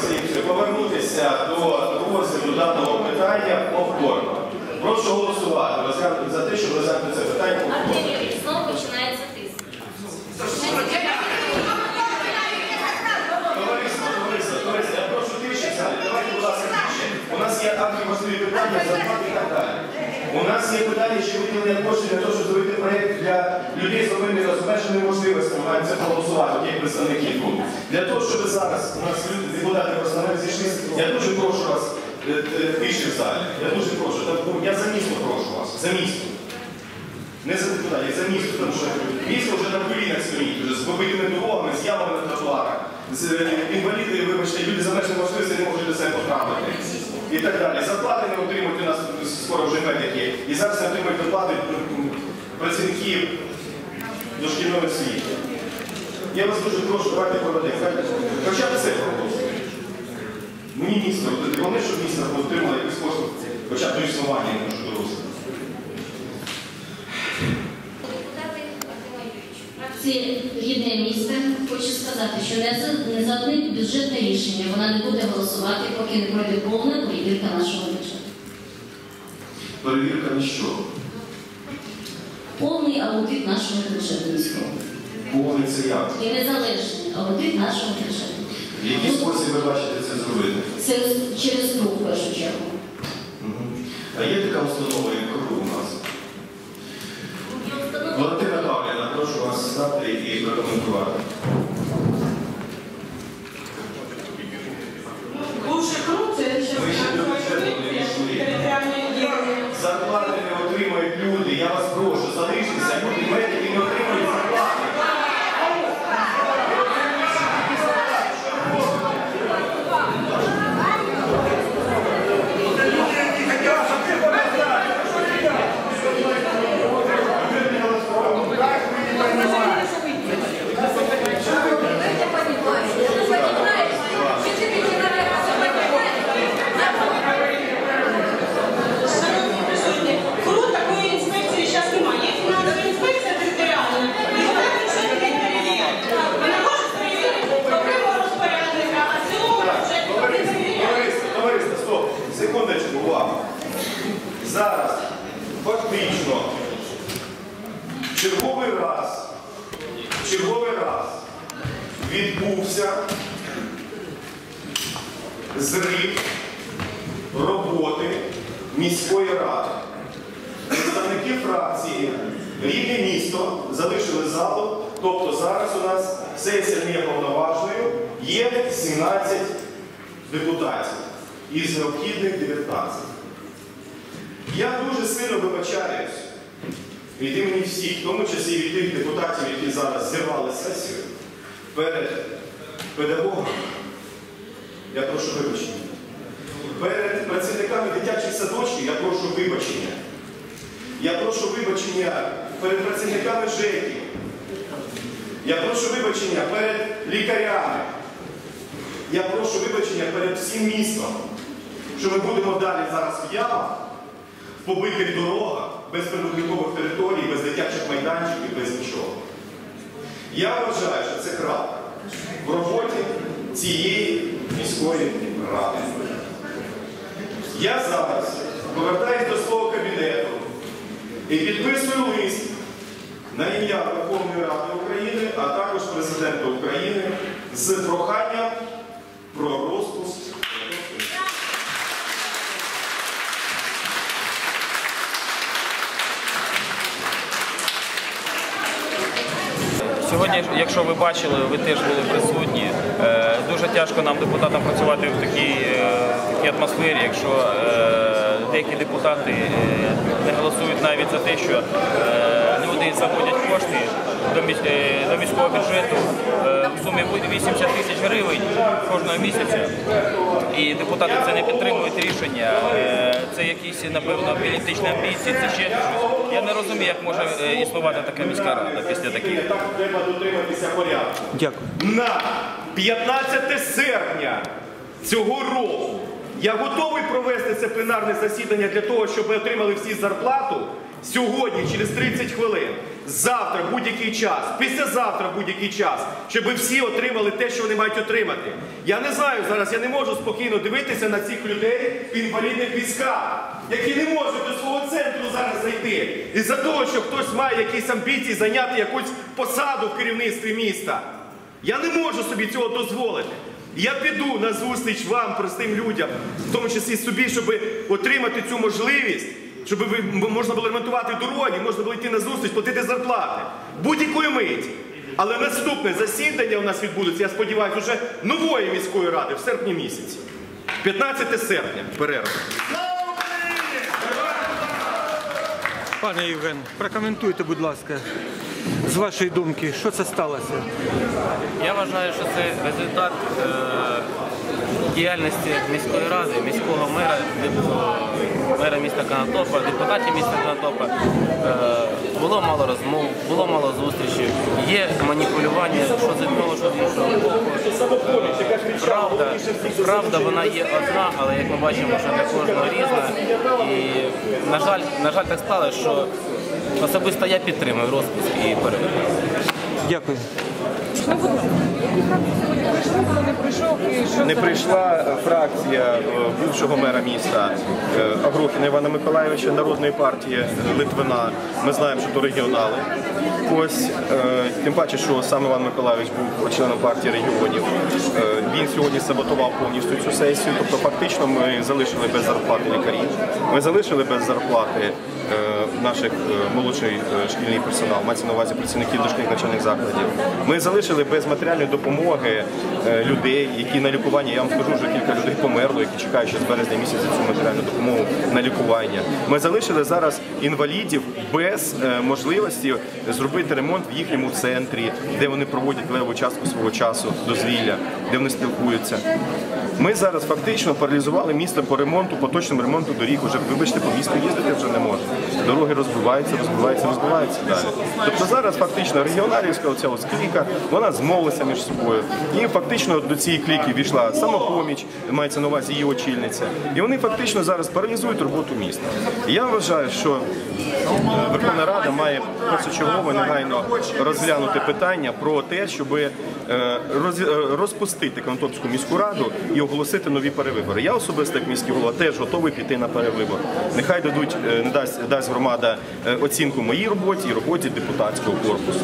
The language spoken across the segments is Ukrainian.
пропозицію повернутися до розгляду даного питання повторно. Прошу голосувати розгляду за те, щоб розглянути це питання повторно. Артемій, знову починається тиск. Товариство, товариство, товариство, я прошу тиші. Давайте, будь ласка, тиші. У нас є там важливі питання, зарплати і так далі. Є питання, що виділення коштів для того, щоб зробити проєкт для людей з обмеженими обмеженими можливостями. Маємо це проголосувати, як представники. Для того, щоб зараз у нас люди, депутати просто зійшлися, я дуже прошу вас е, е, тиші в залі. Я дуже прошу. Ну, Я за місто прошу вас. За місто. Не за депутатів, за місто, тому що місто вже на колінах стоїть, вже з побитими дорогами, з ямами на тротуарах, з е, інваліди, вибачте, люди за межами можливості не можуть до себе потрапити. І так далі. Зарплати не отримують у нас скоро вже медики. І зараз не отримують доплати працівників дошкільної освіти. Я вас дуже прошу, давайте проведемо. Хоча б це проголосуємо. Мені місто, головне, щоб місто отримало якийсь спосіб, хоча б до існування, не дорослих. Депутати Артемій Юрійович. Це рідне місто. Хочу сказати, що не за, одне бюджетне рішення вона не буде голосувати, поки не пройде повна перевірка нашого бюджету. Перевірка ніщо. Повний аудит нашого бюджету міського. Повний це як? І незалежний аудит нашого бюджету. В який спосіб ви бачите це зробити? Це через круг в першу чергу. Мгм. А є така установа, як КРУ у нас? Валентина Павлівна, прошу вас стати і прокоментувати. Бувши крут, це ще Ми ще до бюджету не дійшли. територіальної ділянки. Зарплати не отримують люди. Я вас прошу, залиштеся, бо медики не отримують зарплати. Шановні присутні, крут такої інспекції зараз немає. Є фінансова інспекція територіальна, і вона нічого не перевіряє. Вона може перевірити окремо розпорядника, а в цілому бюджет не перевіряє. Товариство, товариство, стоп, секундочку, увага. Зараз фактично в черговий раз, в черговий раз відбувся зрив роботи міської ради. Представники фракції рідне місто залишили залу, тобто зараз у нас сесія не є повноважною, є 17 депутатів із необхідних 19. Я дуже сильно вибачаюсь від імені всіх, в тому числі від тих депутатів, які зараз зірвали сесію перед педагогами. Я прошу вибачення. Перед працівниками дитячих садочків я прошу вибачення. Я прошу вибачення перед працівниками ЖЕКів. Я прошу вибачення перед лікарями. Я прошу вибачення перед всім містом, що ми будемо далі зараз в ямах, в побитих дорогах, без прибудинкових територій, без дитячих майданчиків, без нічого. Я вважаю, що це крапка в роботі цієї міської ради. Я зараз повертаюсь до свого кабінету і підписую лист на ім'я Верховної Ради України, а також президента України з проханням про розпуск. Сьогодні, якщо ви бачили, ви теж були присутні. Тяжко нам, депутатам, працювати в такій, е, такій атмосфері, якщо е, деякі депутати е, не голосують навіть за те, що е, люди заводять кошти до міс- до міського бюджету е, в сумі 80 тисяч гривень кожного місяця. І депутати це не підтримують рішення. Е, Це якісь, напевно, політичні амбіції, це ще щось. Я не розумію, як може е, існувати така міська рада після таких. Треба дотриматися порядку. Дякую. На 15 серпня цього року я готовий провести це пленарне засідання для того, щоб ми отримали всі зарплату сьогодні, через 30 хвилин, завтра будь-який час, післязавтра будь-який час, щоб всі отримали те, що вони мають отримати. Я не знаю зараз, я не можу спокійно дивитися на цих людей в інвалідних візках, які не можуть до свого центру зараз зайти. Із-за того, що хтось має якісь амбіції зайняти якусь посаду в керівництві міста. Я не можу собі цього дозволити. Я піду на зустріч вам, простим людям, в тому числі собі, щоб отримати цю можливість, щоб ви можна було ремонтувати дороги, можна було йти на зустріч, платити зарплати. Будь-якої миті. Але наступне засідання у нас відбудеться, я сподіваюся, вже нової міської ради в серпні місяці. 15 серпня. Перерва. Пане Євген, прокоментуйте, будь ласка, з вашої думки, що це сталося? Я вважаю, що це результат е, діяльності міської ради, міського мера, мера міста Канатопа, депутатів міста Канатопа. Е, було мало розмов, було мало зустрічей, є маніпулювання, що з одного, що. Е, Правда, правда, вона є одна, але як ми бачимо, що для кожного різна. І, на жаль, на жаль, так сталося, що особисто я підтримую розпуск і перевибори. Дякую. Не прийшла фракція е, бувшого мера міста е, Агрохіна Івана Миколайовича Народної партії Литвина. Ми знаємо, що то регіонали. Ось е, тим паче, що сам Іван Миколайович був членом партії регіонів. Він сьогодні саботував повністю цю сесію. Тобто, фактично, ми залишили без зарплати лікарів. Ми залишили без зарплати наших е, молодший е, шкільний персонал, мається на увазі працівників дошкільних навчальних закладів. Ми залишили без матеріальної допомоги е, людей, які на лікування. Я вам скажу, що кілька людей померло, які чекають ще з березня місяця цю матеріальну допомогу на лікування. Ми залишили зараз інвалідів без е, можливості зробити ремонт в їхньому центрі, де вони проводять леву частку свого часу дозвілля, де вони спілкуються. Ми зараз фактично паралізували місто по ремонту, поточному ремонту доріг. Уже вибачте, по місту їздити вже не можна. Дороги розбиваються, розбиваються, розбиваються далі. Тобто зараз фактично регіоналівська оця ось кліка, вона змовилася між собою. І фактично до цієї кліки війшла самопоміч, мається на увазі її очільниця. І вони фактично зараз паралізують роботу міста. Я вважаю, що Верховна Рада має першочергово негайно розглянути питання про те, щоб е, е, розпустити Конотопську міську раду і оголосити нові перевибори. Я особисто, як міський голова, теж готовий піти на перевибори. Нехай дадуть, е, не дасть, дасть громада е, оцінку моїй роботі і роботі депутатського корпусу.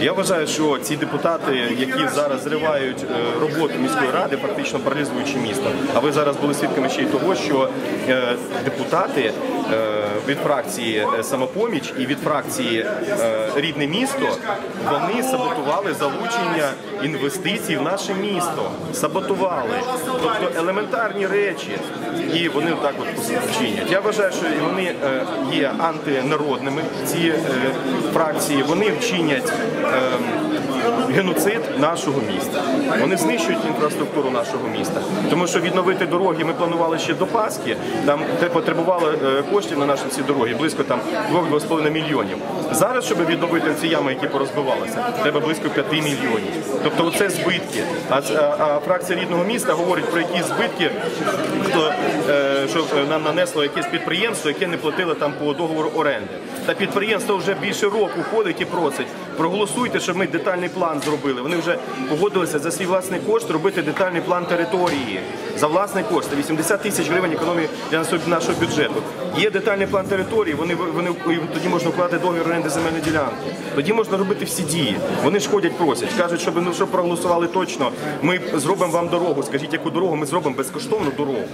Я вважаю, що ці депутати, які зараз зривають е, роботу міської ради, фактично паралізуючи місто. А ви зараз були свідками ще й того, що е, депутати е, від фракції е, самопоміч і від фракції е, рідне місто вони саботували залучення інвестицій в наше місто. Саботували, тобто елементарні речі, і вони так от чинять. Я вважаю, що вони е, є антинародними. Ці е, фракції вони вчинять. ем, геноцид нашого міста. Вони знищують інфраструктуру нашого міста. Тому що відновити дороги ми планували ще до Пасхи. Там е, коштів на наші ці дороги, близько там 2-2,5 мільйонів. Зараз, щоб відновити ці ями, які порозбивалися, треба близько 5 мільйонів. Тобто це збитки. А, а, фракція рідного міста говорить про які збитки, е, що е, нам нанесло якесь підприємство, яке не платило там по договору оренди. Та підприємство вже більше року ходить і просить. Проголосуйте, щоб ми детальний план зробили. Вони вже погодилися за свій власний кошт робити детальний план території за власний кошт. Це 80 тисяч гривень економії для нашого бюджету. Є детальний план території. Вони вони тоді можна вкладати договір оренди земельної ділянки. Тоді можна робити всі дії. Вони ж ходять, просять, кажуть, щоб ну щоб проголосували точно. Ми зробимо вам дорогу. Скажіть, яку дорогу ми зробимо безкоштовну дорогу.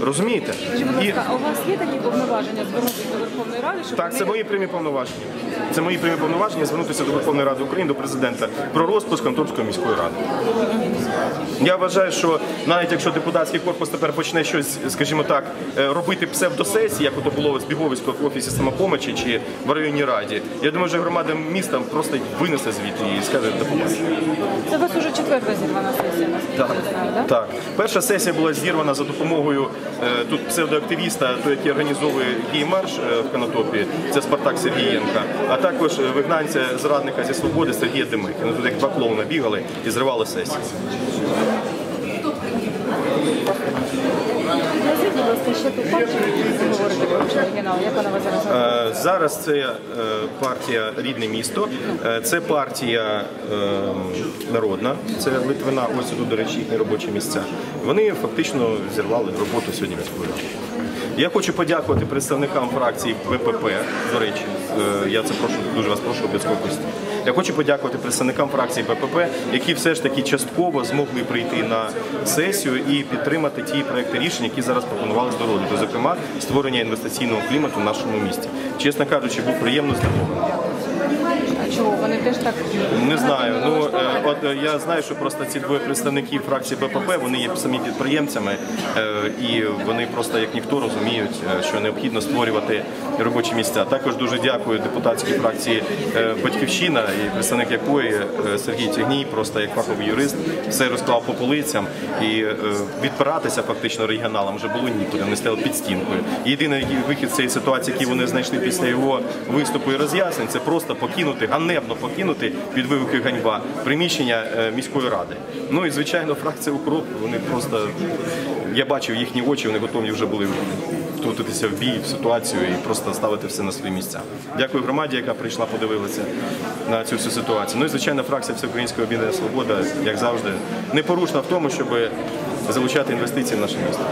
Розумієте? Скажіть, будь І ласка, а у вас є такі повноваження звернутися до Верховної Ради, щоб так, це вони- мої прямі повноваження. Це мої прямі повноваження звернутися до Верховної Ради України, до президента про розпуск Конторської міської ради. Я вважаю, що навіть якщо депутатський корпус тепер почне щось, скажімо так, е, робити псевдосесії, як ото було з Біговицького в офісі самопомочі чи в районній раді, я думаю, що громада міста просто винесе звідти і скаже до побачення. Це у вас уже четверта зірвана сесія, наскільки Так, я знаю, так? так. Перша сесія була зірвана за допомогою тут псевдоактивіста, той, який організовує гей-марш е, в Канатопі, це Спартак Сергієнка, а також е, вигнанця зрадника зі свободи Сергія Демихіна. Тут як два клоуна бігали і зривали сесію. Е, Зараз це е, партія Рідне місто, Е, це партія е, народна, це Литвина, ось тут, до речі, їхні робочі місця. Вони фактично зірвали роботу сьогодні міської ради. Я хочу подякувати представникам фракції БПП, до речі, я це прошу, дуже вас прошу конкурсу. Я хочу подякувати представникам фракції БПП, які все ж таки частково змогли прийти на сесію і підтримати ті проекти рішень, які зараз пропонували до розгляду, зокрема створення інвестиційного клімату в нашому місті. Чесно кажучи, був приємно здивований. А чого Не знаю. Ну е, от е, я знаю, що просто ці двоє представників фракції БПП вони є самі підприємцями, е, і вони просто як ніхто розуміють, що необхідно створювати робочі місця. Також дуже дякую депутатській фракції Батьківщина, і представник якої Сергій Тягній, просто як фаховий юрист, все розклав по полицям і відпиратися фактично регіоналам вже було нікуди. Вони стояли під стінкою. Єдиний вихід цієї ситуації, який вони знайшли після його виступу і роз'яснень, це просто покинути, ганебно покинути під вигуки ганьба приміщення е, міської ради. Ну і звичайно, фракція укроп. Вони просто я бачив їхні очі, вони готові вже були втрутитися в бій, в ситуацію і просто ставити все на свої місця. Дякую громаді, яка прийшла, подивилася на цю всю ситуацію. Ну і звичайно, фракція Всеукраїнського об'єднання Свобода, як завжди, непорушна в тому, щоб залучати інвестиції в наше місто.